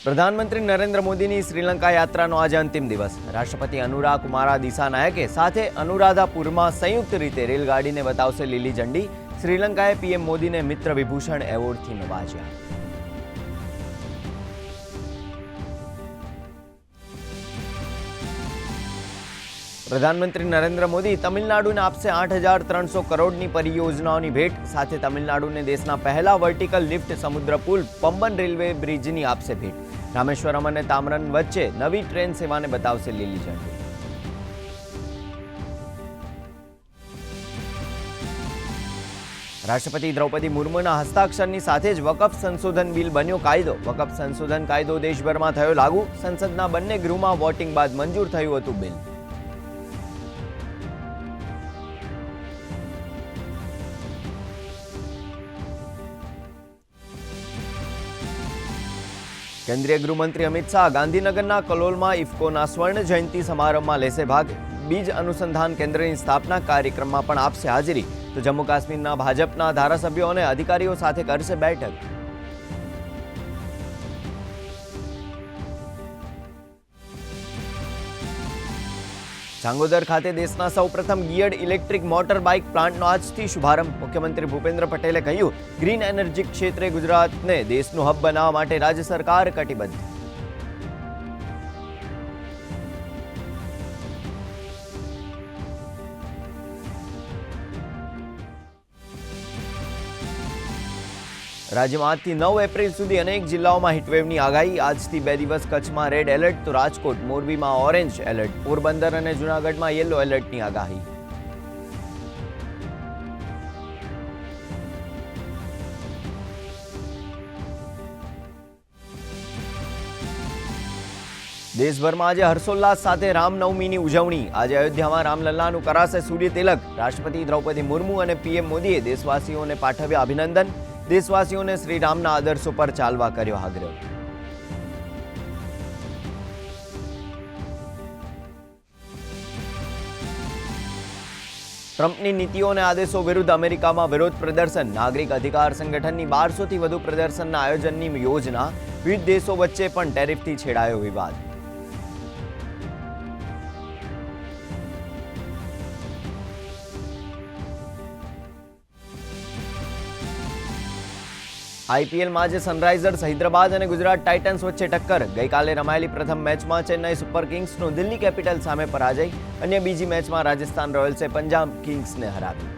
પ્રધાનમંત્રી નરેન્દ્ર મોદીની શ્રીલંકા યાત્રાનો આજે અંતિમ દિવસ રાષ્ટ્રપતિ અનુરા કુમારા દિસાનાયકે સાથે અનુરાધાપુરમાં સંયુક્ત રીતે રેલગાડીને બતાવશે લીલી ઝંડી શ્રીલંકાએ પીએમ મોદીને મિત્ર વિભૂષણ એવોર્ડથી નવાજ્યા પ્રધાનમંત્રી નરેન્દ્ર મોદી તમિલનાડુને આપશે આઠ હજાર ત્રણસો કરોડની પરિયોજનાઓની ભેટ સાથે તમિલનાડુને દેશના પહેલા વર્ટિકલ લિફ્ટ સમુદ્ર પુલ પંબન રેલવે બ્રિજની આપશે ભેટ રામેશ્વરમ અને તામરન વચ્ચે નવી ટ્રેન સેવાને બતાવશે લીલી ઝંડી. રાષ્ટ્રપતિ દ્રૌપદી મુર્મુના હસ્તાક્ષરની સાથે જ વકફ સંશોધન બિલ બન્યો કાયદો. વકફ સંશોધન કાયદો દેશભરમાં થયો લાગુ. સંસદના બંને ગૃહમાં વોટિંગ બાદ મંજૂર થયું હતું બિલ. કેન્દ્રીય ગૃહમંત્રી અમિત શાહ ગાંધીનગરના કલોલમાં ઇફકોના સ્વર્ણ જયંતિ સમારંભમાં લેશે ભાગ. બીજ અનુસંધાન કેન્દ્રની સ્થાપના કાર્યક્રમમાં પણ આપશે હાજરી. તો જમ્મુ કાશ્મીરના ભાજપના ધારાસભ્યો અને અધિકારીઓ સાથે કરશે બેઠક. ચાંગોદર ખાતે દેશના સૌપ્રથમ ગિયર્ડ ઇલેક્ટ્રિક મોટર બાઇક પ્લાન્ટનો આજથી શુભારંભ. મુખ્યમંત્રી ભૂપેન્દ્ર પટેલે કહ્યું, ગ્રીન એનર્જી ક્ષેત્રે ગુજરાતને દેશનું હબ બનાવવા માટે રાજ્ય સરકાર કટિબદ્ધ. રાજ્યમાં આજથી નવ એપ્રિલ સુધી અનેક જિલ્લાઓમાં હીટવેવની આગાહી. આજથી બે દિવસ કચ્છમાં રેડ એલર્ટ, તો રાજકોટ, મોરબીમાં ઓરેન્જ એલર્ટ, પોરબંદર અને જૂનાગઢમાં યલો એલર્ટની આગાહી. દેશભરમાં આજે હર્ષોલ્લાસ સાથે રામનવમીની ઉજવણી. આજે અયોધ્યામાં રામલલ્લાનું કરાશે સૂર્ય તિલક રાષ્ટ્રપતિ દ્રૌપદી મુર્મુ અને પીએમ મોદીએ દેશવાસીઓને પાઠવ્યા અભિનંદન. દેશવાસીઓને શ્રી રામના આદર્શો પર ચાલવા કર્યો આગ્રહ. ટ્રમ્પની નીતિઓ અને આદેશો વિરુદ્ધ અમેરિકામાં વિરોધ પ્રદર્શન. નાગરિક અધિકાર સંગઠનની બારસોથી વધુ પ્રદર્શનના આયોજનની યોજના વિવિધ દેશો વચ્ચે પણ ટેરિફથી છેડાયો વિવાદ. આઈપીએલમાં આજે સનરાઇઝર્સ હૈદરાબાદ અને ગુજરાત ટાઇટન્સ વચ્ચે ટક્કર. ગઈકાલે રમાયેલી પ્રથમ મેચમાં ચેન્નાઈ સુપર કિંગ્સનો દિલ્હી કેપિટલ સામે પરાજય. અન્ય બીજી મેચમાં રાજસ્થાન રોયલ્સે પંજાબ કિંગ્સને હરાવી.